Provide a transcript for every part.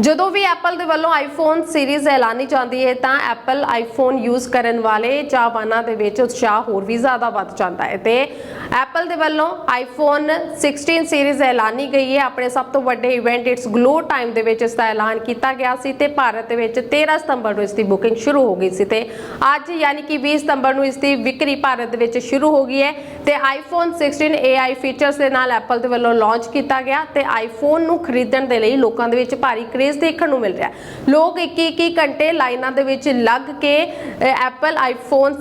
ਜਦੋਂ ਵੀ ਐਪਲ ਦੇ ਵੱਲੋਂ ਆਈਫੋਨ ਸੀਰੀਜ਼ ਐਲਾਨੀ ਜਾਂਦੀ ਹੈ, ਤਾਂ ਐਪਲ ਆਈਫੋਨ ਯੂਜ਼ ਕਰਨ ਵਾਲੇ ਚਾਹਵਾਨਾਂ ਦੇ ਵਿੱਚ ਉਤਸ਼ਾਹ ਹੋਰ ਵੀ ਜ਼ਿਆਦਾ ਵੱਧ ਜਾਂਦਾ ਹੈ ਤੇ ਐਪਲ ਦੇ ਵੱਲੋਂ ਆਈਫੋਨ 16 ਸੀਰੀਜ਼ ਐਲਾਨੀ ਗਈ ਹੈ। ਆਪਣੇ ਸਭ ਤੋਂ ਵੱਡੇ ਇਵੈਂਟ ਇਟਸ ਗਲੋ ਟਾਈਮ ਦੇ ਵਿੱਚ ਇਸ ਦਾ ਐਲਾਨ ਕੀਤਾ ਗਿਆ ਸੀ ਤੇ ਭਾਰਤ ਦੇ ਵਿੱਚ 13 ਸਤੰਬਰ ਨੂੰ ਇਸ ਦੀ ਬੁਕਿੰਗ ਸ਼ੁਰੂ ਹੋ ਗਈ ਸੀ ਤੇ ਅੱਜ ਯਾਨੀ ਕਿ 20 ਸਤੰਬਰ ਨੂੰ ਇਸ ਦੀ ਵਿਕਰੀ ਭਾਰਤ ਦੇ ਵਿੱਚ ਸ਼ੁਰੂ ਹੋ ਗਈ ਹੈ ਤੇ iPhone 16 AI ਫੀਚਰਸ ਦੇ ਨਾਲ ਐਪਲ ਦੇ ਵੱਲੋਂ ਲਾਂਚ ਕੀਤਾ ਗਿਆ ਤੇ ਆਈਫੋਨ ਨੂੰ ਖਰੀਦਣ ਦੇ ਲਈ ਲੋਕਾਂ ਦੇ ਵਿੱਚ ਭਾਰੀ ਕ੍ਰੇਜ਼ ਦੇਖਣ ਨੂੰ ਮਿਲ ਰਿਹਾ ਲੋਕ 21-21 ਘੰਟੇ ਲਾਈਨਾਂ ਦੇ ਵਿੱਚ ਲੱਗ ਕੇ ਅਹ, Apple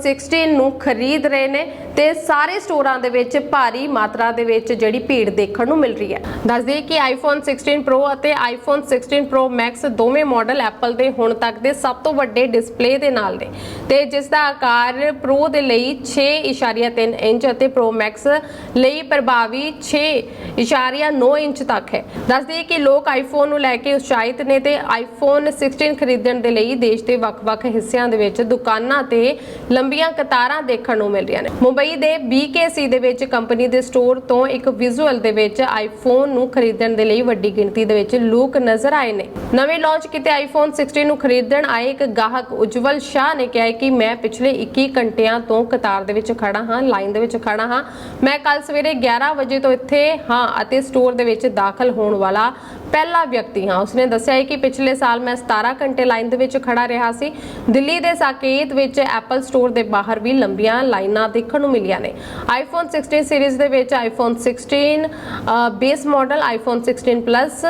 16 ਨੂੰ ਖਰੀਦ ਰਹੇ ਨੇ ਤੇ ਸਾਰੇ ਸਟੋਰਾਂ ਦੇ ਵਿੱਚ ਭਾਰੀ ਮਾਤਰਾ ਦੇ ਵਿੱਚ ਜਿਹੜੀ ਭੀੜ ਦੇਖਣ ਨੂੰ ਮਿਲ ਰਹੀ ਹੈ। ਦੱਸ ਦਈਏ ਕਿ iPhone 16 Pro ਅਤੇ iPhone 16 Pro Max ਦੋਵੇਂ ਮਾਡਲ ਐਪਲ ਦੇ ਹੁਣ ਤੱਕ ਦੇ ਸਭ ਤੋਂ ਵੱਡੇ ਡਿਸਪਲੇ ਦੇ ਨਾਲ ਨੇ ਤੇ ਜਿਸ ਦਾ ਆਕਾਰ ਪ੍ਰੋ ਦੇ ਲਈ 6.3 ਇੰਚ ਅਤੇ ਪ੍ਰੋ ਮੈਕਸ ਲਈ ਪ੍ਰਭਾਵੀ 6.9 ਇੰਚ ਤੱਕ ਹੈ। ਦੱਸ ਦਈਏ ਕਿ ਲੋਕ iPhone ਨੂੰ ਲੈ ਕੇ ਉਤਸ਼ਾਹਿਤ ਨੇ ਤੇ iPhone 16 ਖਰੀਦਣ ਦੇ ਲਈ ਦੇਸ਼ ਦੇ ਵੱਖ-ਵੱਖ ਹਿੱਸਿਆਂ ਦੇ ਵਿੱਚ ਦੁਕਾਨਾਂ ਤੇ ਲੰਬੀਆਂ ਕਤਾਰਾਂ ਦੇਖਣ ਨੂੰ ਮਿਲ ਰਹੀਆਂ ਨੇ। ਮੁੰਬਈ ਦੇ BKC ਦੇ ਵਿੱਚ ਕੰਪਨੀ ਦੇ ਸਟੋਰ ਤੋਂ ਇੱਕ ਵਿਜ਼ੂਅਲ ਦੇ ਵਿੱਚ iPhone ਨੂੰ ਖਰੀਦਣ ਦੇ ਲਈ ਵੱਡੀ ਗਿਣਤੀ ਦੇ ਵਿੱਚ ਲੋਕ ਨਜ਼ਰ ਆਏ ਨੇ। ਨਵੇਂ ਲਾਂਚ ਕੀਤੇ iPhone 16 ਨੂੰ ਖਰੀਦਣ ਆਏ ਇੱਕ ਗਾਹਕ ਉਜਵਲ ਸ਼ਾਹ ਨੇ ਕਿਹਾ ਕਿ ਮੈਂ ਪਿਛਲੇ 21 ਘੰਟਿਆਂ ਤੋਂ ਕਤਾਰ ਦੇ ਵਿੱਚ ਖੜਾ ਹਾਂ, ਲਾਈਨ ਦੇ ਵਿੱਚ ਖੜਾ ਹਾਂ। ਮੈਂ ਕੱਲ ਸਵੇਰੇ 11 ਵਜੇ ਤੋਂ ਇੱਥੇ ਹਾਂ ਅਤੇ ਸਟੋਰ ਦੇ ਵਿੱਚ ਦਾਖਲ ਹੋਣ ਵਾਲਾ ਪਹਿਲਾ ਵਿਅਕਤੀ ਹਾਂ। ਉਸਨੇ ਦੱਸਿਆ ਹੈ ਕਿ ਪਿਛਲੇ ਸਾਲ ਮੈਂ 17 ਘੰਟੇ ਲਾਈਨ ਦੇ ਵਿੱਚ ਖੜਾ ਰਿਹਾ ਸੀ। ਦਿੱਲੀ ਦੇ ਸਾਕੇਤ ਵਿੱਚ ਐਪਲ ਸਟੋਰ ਦੇ ਬਾਹਰ ਵੀ ਲੰਬੀਆਂ ਲਾਈਨਾਂ ਦੇਖਣ ਨੂੰ ਮਿਲੀਆਂ ਨੇ। iPhone 16 ਸੀਰੀਜ਼ ਦੇ ਵਿੱਚ iPhone 16 base model iPhone 16 Plus,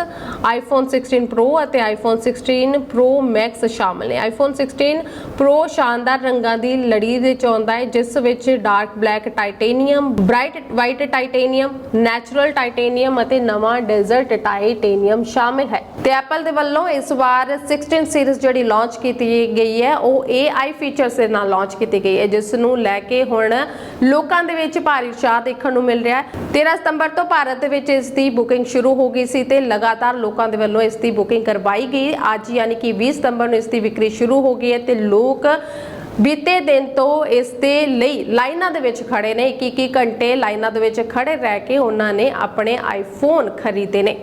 iPhone 16 Pro ਅਤੇ iPhone 16 Pro Max ਸ਼ਾਮਲ ਨੇ। iPhone 16 Pro ਸ਼ਾਨਦਾਰ ਰੰਗਾਂ ਦੀ ਲੜੀ ਵਿੱਚ ਆਉਂਦਾ ਹੈ, ਜਿਸ ਵਿੱਚ dark black titanium bright white titanium natural titanium ਅਤੇ ਨਵਾਂ ਡੈਜ਼ਰਟ ਟਾਈਟੇਨੀਅਮ ਸ਼ਾਮਿਲ ਹੈ। ਤੇ Apple ਦੇ ਵੱਲੋਂ ਇਸ ਵਾਰ 16 ਸੀਰੀਜ਼ ਜਿਹੜੀ ਲਾਂਚ ਕੀਤੀ ਗਈ ਹੈ, ਉਹ AI ਫੀਚਰਸ ਦੇ ਨਾਲ ਲਾਂਚ ਕੀਤੀ ਗਈ ਹੈ, ਜਿਸ ਨੂੰ ਲੈ ਕੇ ਹੁਣ ਲੋਕਾਂ ਦੇ ਵਿੱਚ ਭਾਰੀ ਉਤਸ਼ਾਹ ਦੇਖਣ ਨੂੰ ਮਿਲ ਰਿਹਾ ਹੈ। 13 ਸਤੰਬਰ ਤੋਂ ਭਾਰਤ ਦੇ ਵਿੱਚ ਇਸ ਦੀ ਬੁਕਿੰਗ ਸ਼ੁਰੂ ਹੋ ਗਈ ਸੀ ਤੇ ਲਗਾਤਾਰ ਲੋਕਾਂ ਦੇ ਵੱਲੋਂ ਇਸ ਦੀ ਬੁਕਿੰਗ ਕਰਵਾਈ ਗਈ ਅੱਜ ਯਾਨੀ ਕਿ 20 ਸਤੰਬਰ ਨੂੰ ਇਸ ਦੀ ਵਿਕਰੀ ਸ਼ੁਰੂ ਹੋ ਗਈ ਹੈ ਤੇ ਲੋਕ ਬੀਤੇ ਦਿਨ ਤੋਂ ਇਸ ਦੇ ਲਈ ਲਾਈਨਾਂ ਦੇ ਵਿੱਚ ਖੜੇ ਨੇ। 21 ਘੰਟੇ ਲਾਈਨਾਂ ਦੇ ਵਿੱਚ ਖੜੇ ਰਹਿ ਕੇ ਉਹਨਾਂ ਨੇ ਆਪਣੇ ਆਈਫੋਨ ਖਰੀਦੇ ਨੇ।